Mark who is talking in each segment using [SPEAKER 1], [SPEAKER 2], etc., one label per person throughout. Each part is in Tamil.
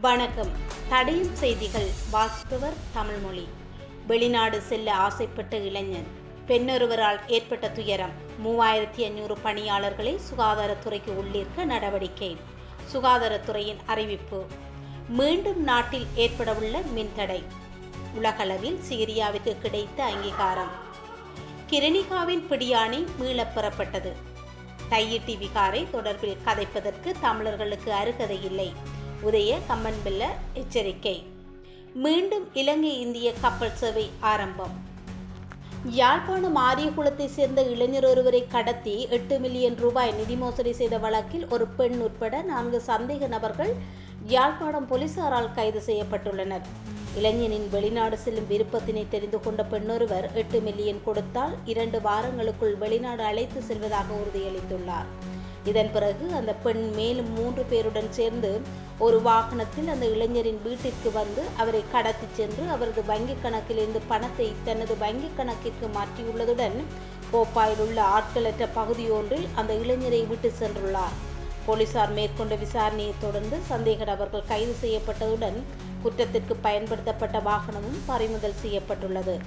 [SPEAKER 1] வணக்கம். தடையும் செய்திகள் வாசிப்பவர் தமிழ்மொழி. வெளிநாடு செல்ல ஆசைப்பட்ட இளைஞன். பெண்ணொருவரால் ஏற்பட்ட துயரம். மூவாயிரத்தி ஐநூறு பணியாளர்களை சுகாதாரத்துறைக்கு உள்ளிருக்க நடவடிக்கை. சுகாதாரத்துறையின் அறிவிப்பு. மீண்டும் நாட்டில் ஏற்படவுள்ள மின்தடை. உலகளவில் சிரியாவுக்கு கிடைத்த அங்கீகாரம். கிரணிகாவின் பிடியாணை மீளப் பெறப்பட்டது. தையிட்டி விகாரை தொடர்பில் கதைப்பதற்கு தமிழர்களுக்கு அருகதை இல்லை. உதய கம்மன்பில்ல எச்சரிக்கை. மீண்டும் இலங்கை இந்திய கப்பல் சேவை ஆரம்பம். யாழ்ப்பாணம் ஆரியகுளத்தை சேர்ந்த இளைஞர் ஒருவரை கடத்தி எட்டு மில்லியன் ரூபாய் நிதி மோசடி செய்த வழக்கில் ஒரு பெண் உட்பட நான்கு சந்தேக நபர்கள் யாழ்ப்பாணம் போலீசாரால் கைது செய்யப்பட்டுள்ளனர். இளைஞனின் வெளிநாடு செல்லும் விருப்பத்தினை தெரிந்து கொண்ட பெண்ணொருவர் எட்டு மில்லியன் கொடுத்தால் இரண்டு வாரங்களுக்குள் வெளிநாடு அழைத்து செல்வதாக உறுதியளித்துள்ளார். இதன் பிறகு அந்த பெண் மேலும் மூன்று பேருடன் சேர்ந்து ஒரு வாகனத்தில் அந்த இளைஞரின் வீட்டிற்கு வந்து அவரை கடத்தி சென்று அவரது வங்கிக் கணக்கிலிருந்து பணத்தை தனது வங்கிக் கணக்கிற்கு மாற்றியுள்ளதுடன் போப்பாயில் உள்ள ஆட்களற்ற பகுதியொன்றில் அந்த இளைஞரை விட்டு சென்றுள்ளார். போலீசார் மேற்கொண்ட விசாரணையை தொடர்ந்து சந்தேக நபர்கள் கைது செய்யப்பட்டதுடன் குற்றத்திற்கு பயன்படுத்தப்பட்ட வாகனமும் பறிமுதல் செய்யப்பட்டுள்ளது.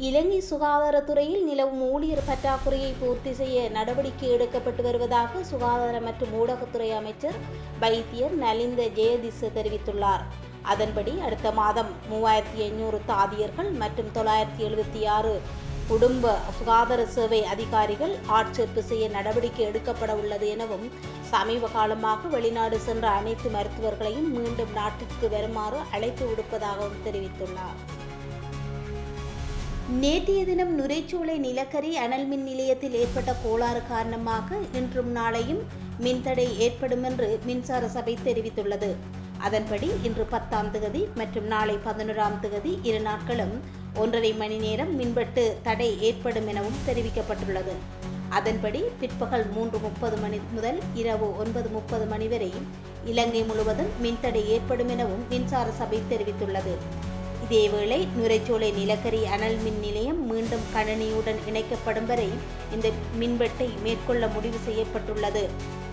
[SPEAKER 1] இலங்கை சுகாதாரத்துறையில் நிலவும் ஊழியர் பற்றாக்குறையை பூர்த்தி செய்ய நடவடிக்கை எடுக்கப்பட்டு வருவதாக சுகாதார மற்றும் ஊடகத்துறை அமைச்சர் வைத்தியர் நலிந்த ஜெயதிச தெரிவித்துள்ளார். அதன்படி அடுத்த மாதம் மூவாயிரத்தி எண்ணூறு தாதியர்கள் மற்றும் தொள்ளாயிரத்தி எழுபத்தி ஆறு குடும்ப சுகாதார சேவை அதிகாரிகள் ஆட்சேர்ப்பு செய்ய நடவடிக்கை எடுக்கப்பட உள்ளது எனவும் சமீப காலமாக வெளிநாடு சென்ற அனைத்து மருத்துவர்களையும் மீண்டும் நாட்டிற்கு வருமாறு அழைப்பு விடுப்பதாகவும் தெரிவித்துள்ளார். நேற்றைய தினம் நுரைச்சோலை நிலக்கரி அனல் மின் நிலையத்தில் ஏற்பட்ட கோளாறு காரணமாக இன்றும் நாளையும் மின்தடை ஏற்படும் என்று மின்சார சபை தெரிவித்துள்ளது. அதன்படி இன்று பத்தாம் திகதி மற்றும் நாளை பதினோராம் திகதி இரு நாட்களும் ஒன்றரை மணி நேரம் மின்வெட்டு தடை ஏற்படும் எனவும் தெரிவிக்கப்பட்டுள்ளது. அதன்படி பிற்பகல் மூன்று முப்பது மணி முதல் இரவு ஒன்பது முப்பது மணி வரை இலங்கை முழுவதும் மின்தடை ஏற்படும் எனவும் மின்சார சபை தெரிவித்துள்ளது. இதேவேளை நுரைச்சோலை நிலக்கரி அனல் மின் நிலையம் மீண்டும் கணனியுடன் இணைக்கப்படும் வரை இந்த மின்வெட்டை மேற்கொள்ள முடிவு செய்யப்பட்டுள்ளது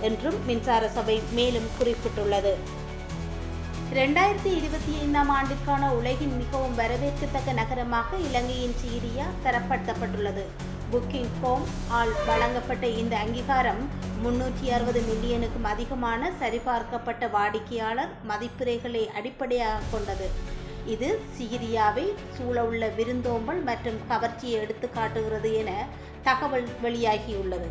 [SPEAKER 1] என்றும் மின்சார சபை மேலும் குறிப்பிட்டுள்ளது. இரண்டாயிரத்தி இருபத்தி ஐந்தாம் ஆண்டிற்கான உலகின் மிகவும் வரவேற்கத்தக்க நகரமாக இலங்கையின் சீரியா தரப்படுத்தப்பட்டுள்ளது. புக்கிங் கோம் ஆல் வழங்கப்பட்ட இந்த அங்கீகாரம் முன்னூற்றி அறுபது மில்லியனுக்கும் அதிகமான சரிபார்க்கப்பட்ட வாடிக்கையாளர் மதிப்புரைகளை அடிப்படையாக கொண்டது. இது சிகிரியாவை சூழவுள்ள விருந்தோம்பல் மற்றும் கவர்ச்சியை எடுத்து காட்டுகிறது என தகவல் வெளியாகியுள்ளது.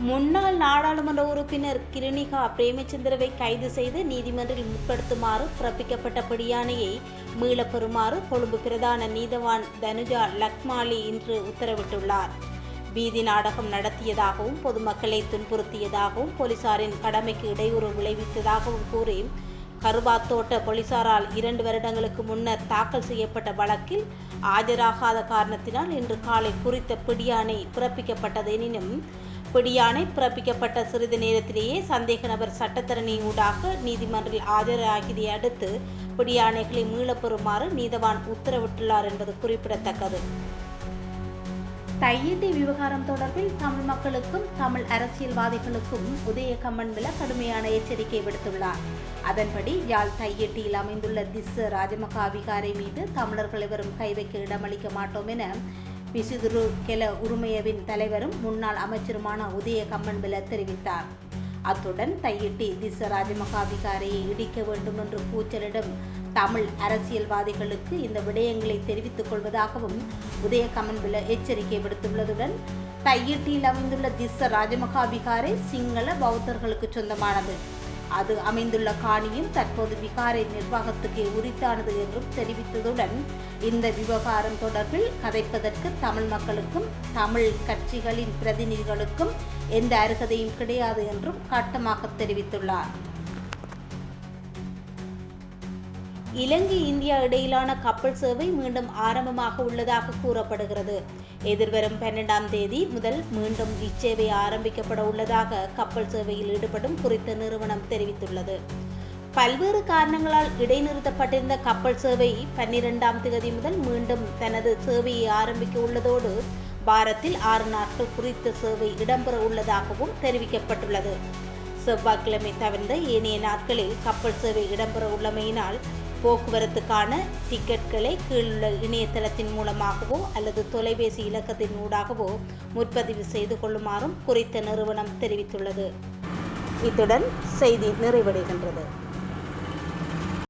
[SPEAKER 1] முன்னாள் நாடாளுமன்ற உறுப்பினர் கிருணிகா பிரேமச்சந்திரவை கைது செய்து நீதிமன்றில் முற்படுத்துமாறு பிறப்பிக்கப்பட்ட பிடியாணையை மீளப் பெறுமாறு கொழும்பு பிரதான நீதவான் தனுஜா லக்மாலி இன்று உத்தரவிட்டுள்ளார். வீதி நாடகம் நடத்தியதாகவும் பொதுமக்களை துன்புறுத்தியதாகவும் போலீசாரின் கடமைக்கு இடையூறு விளைவித்ததாகவும் கூறி கருவாத்தோட்ட போலீசாரால் இரண்டு வருடங்களுக்கு முன்னர் தாக்கல் செய்யப்பட்ட வழக்கில் ஆஜராகாத காரணத்தினால் இன்று காலை குறித்த பிடியாணை பிறப்பிக்கப்பட்டது. எனினும் பிடியாணை பிறப்பிக்கப்பட்ட சிறிது நேரத்திலேயே சந்தேக நபர் சட்டத்தரணி ஊடாக நீதிமன்றில் ஆஜராகியதை அடுத்து பிடியாணைகளை மீளப்பெறுமாறு நீதவான் உத்தரவிட்டுள்ளார் என்பது குறிப்பிடத்தக்கது. தையீட்டி விவகாரம் தொடர்பில் தமிழ் மக்களுக்கும் தமிழ் அரசியல்வாதிகளுக்கும் உதய கம்மன்பில கடுமையான எச்சரிக்கை விடுத்துள்ளார். அதன்படி யாழ் தையீட்டியில் அமைந்துள்ள திஸ் ராஜமகா விகாரை மீது தமிழர்கள் எவரும் கை வைக்க இடமளிக்க மாட்டோம் என பிசிதுரு கெல உரிமையவின் தலைவரும் முன்னாள் அமைச்சருமான உதய கம்மன்பில தெரிவித்தார். அத்துடன் தையிட்டி திச ராஜமகா விகாரையை இடிக்க வேண்டும் என்று கூச்சலிடும் தமிழ் அரசியல்வாதிகளுக்கு இந்த விடயங்களை தெரிவித்துக் கொள்வதாகவும் உதயகமன் கமன்பில எச்சரிக்கை விடுத்துள்ளதுடன் தையிட்டியில் அமைந்துள்ள திஸ்ஸ ராஜமகா விகாரை சிங்கள பௌத்தர்களுக்கு சொந்தமானது. அது அமைந்துள்ள காணியும் தற்போது விகாரை நிர்வாகத்துக்கு உரித்தானது என்றும் தெரிவித்ததுடன் இந்த விவகாரம் தொடர்பில் கதைப்பதற்கு தமிழ் மக்களுக்கும் தமிழ் கட்சிகளின் பிரதிநிதிகளுக்கும் எந்த அருகதையும் கிடையாது என்றும் கட்டமாக தெரிவித்துள்ளார். இலங்கை இந்தியா இடையிலான கப்பல் சேவை மீண்டும் ஆரம்பமாக உள்ளதாக கூறப்படுகிறது. எதிர்வரும் பன்னெண்டாம் தேதி முதல் மீண்டும் இச்சேவை ஆரம்பிக்கப்பட உள்ளதாக கப்பல் சேவையில் ஈடுபடும் குறித்த நிறுவனம் தெரிவித்துள்ளது. பல்வேறு காரணங்களால் இடைநிறுத்தப்பட்டிருந்த கப்பல் சேவை பன்னிரெண்டாம் தேதி முதல் மீண்டும் தனது சேவையை ஆரம்பிக்க உள்ளதோடு வாரத்தில் ஆறு நாட்கள் குறித்த சேவை இடம்பெற உள்ளதாகவும் தெரிவிக்கப்பட்டுள்ளது. செவ்வாய்க்கிழமை தவிர்ந்த ஏனைய நாட்களில் கப்பல் சேவை இடம்பெற உள்ளமையினால் போக்குவரத்துக்கான டிக்கெட்களை கீழுள்ள இணையதளத்தின் மூலமாகவோ அல்லது தொலைபேசி இலக்கத்தின் ஊடாகவோ முற்பதிவு செய்து கொள்ளுமாறும் குறித்த நிறுவனம் தெரிவித்துள்ளது. இத்துடன் செய்தி நிறைவடைகின்றது.